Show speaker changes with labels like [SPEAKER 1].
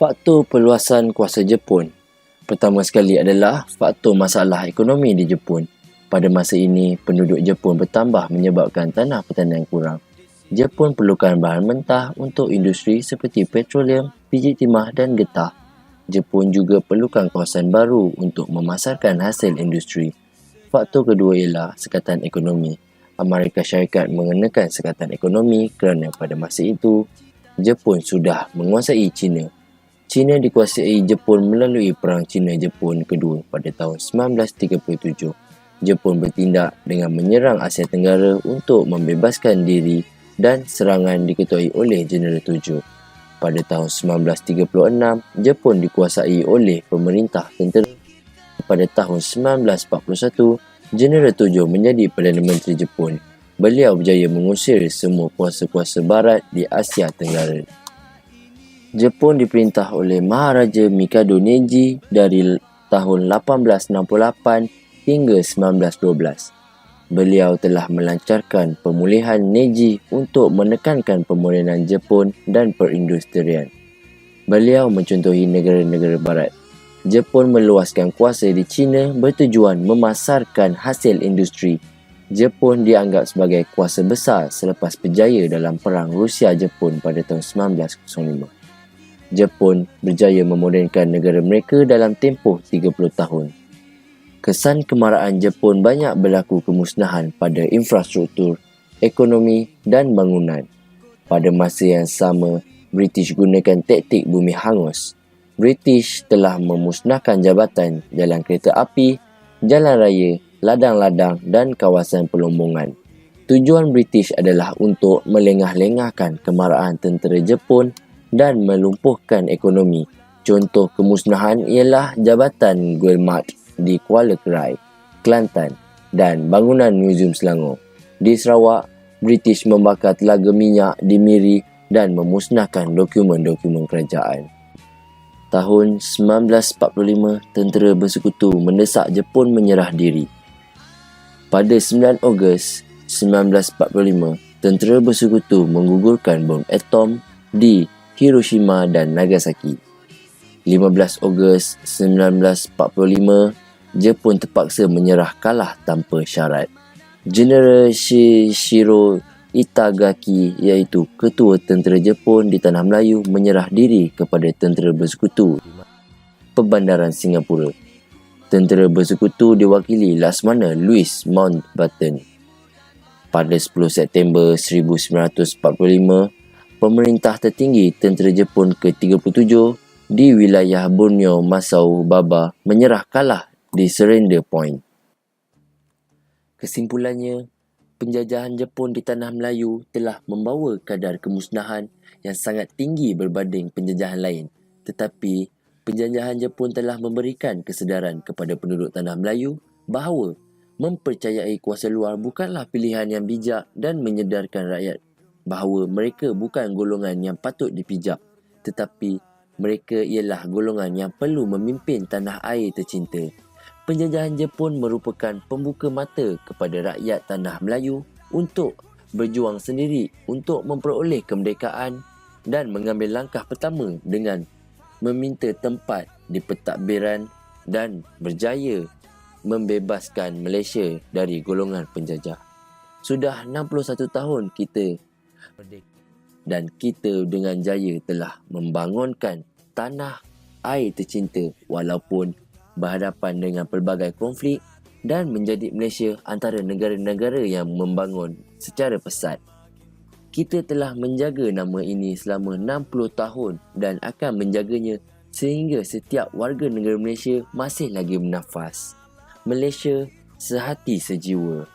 [SPEAKER 1] Faktor perluasan kuasa Jepun Pertama sekali adalah faktor masalah ekonomi di Jepun. Pada masa ini, penduduk Jepun bertambah menyebabkan tanah pertanian kurang. Jepun perlukan bahan mentah untuk industri seperti petroleum, biji timah dan getah. Jepun juga perlukan kawasan baru untuk memasarkan hasil industri. Faktor kedua ialah sekatan ekonomi. Amerika Syarikat mengenakan sekatan ekonomi kerana pada masa itu, Jepun sudah menguasai China. China dikuasai Jepun melalui Perang China-Jepun kedua pada tahun 1937. Jepun bertindak dengan menyerang Asia Tenggara untuk membebaskan diri dan serangan diketuai oleh Jeneral Tujuh. Pada tahun 1936, Jepun dikuasai oleh pemerintah tentera. Pada tahun 1941, Jeneral Tujuh menjadi Perdana Menteri Jepun. Beliau berjaya mengusir semua kuasa-kuasa barat di Asia Tenggara. Jepun diperintah oleh Maharaja Mikado Neji dari tahun 1868 hingga 1912 beliau telah melancarkan pemulihan Neji untuk menekankan pemodenan Jepun dan perindustrian. Beliau mencontohi negara-negara barat. Jepun meluaskan kuasa di China bertujuan memasarkan hasil industri. Jepun dianggap sebagai kuasa besar selepas berjaya dalam perang Rusia-Jepun pada tahun 1905. Jepun berjaya memodernkan negara mereka dalam tempoh 30 tahun kesan kemarahan Jepun banyak berlaku kemusnahan pada infrastruktur, ekonomi dan bangunan. Pada masa yang sama, British gunakan taktik bumi hangus. British telah memusnahkan jabatan jalan kereta api, jalan raya, ladang-ladang dan kawasan pelombongan. Tujuan British adalah untuk melengah-lengahkan kemarahan tentera Jepun dan melumpuhkan ekonomi. Contoh kemusnahan ialah Jabatan Guillemot di Kuala Kerai, Kelantan dan bangunan Museum Selangor. Di Sarawak, British membakar telaga minyak di Miri dan memusnahkan dokumen-dokumen kerajaan. Tahun 1945, tentera bersekutu mendesak Jepun menyerah diri. Pada 9 Ogos 1945, tentera bersekutu menggugurkan bom atom di Hiroshima dan Nagasaki. 15 Ogos 1945, Jepun terpaksa menyerah kalah tanpa syarat. General Shishiro Itagaki iaitu ketua tentera Jepun di Tanah Melayu menyerah diri kepada tentera bersekutu Perbandaran Singapura. Tentera bersekutu diwakili Laksamana Louis Mountbatten. Pada 10 September 1945, pemerintah tertinggi tentera Jepun ke-37 di wilayah Borneo Masau Baba menyerah kalah di Surrender Point. Kesimpulannya, penjajahan Jepun di tanah Melayu telah membawa kadar kemusnahan yang sangat tinggi berbanding penjajahan lain. Tetapi, penjajahan Jepun telah memberikan kesedaran kepada penduduk tanah Melayu bahawa mempercayai kuasa luar bukanlah pilihan yang bijak dan menyedarkan rakyat bahawa mereka bukan golongan yang patut dipijak tetapi mereka ialah golongan yang perlu memimpin tanah air tercinta penjajahan Jepun merupakan pembuka mata kepada rakyat tanah Melayu untuk berjuang sendiri untuk memperoleh kemerdekaan dan mengambil langkah pertama dengan meminta tempat di pentadbiran dan berjaya membebaskan Malaysia dari golongan penjajah. Sudah 61 tahun kita dan kita dengan jaya telah membangunkan tanah air tercinta walaupun berhadapan dengan pelbagai konflik dan menjadi Malaysia antara negara-negara yang membangun secara pesat. Kita telah menjaga nama ini selama 60 tahun dan akan menjaganya sehingga setiap warga negara Malaysia masih lagi bernafas. Malaysia sehati sejiwa.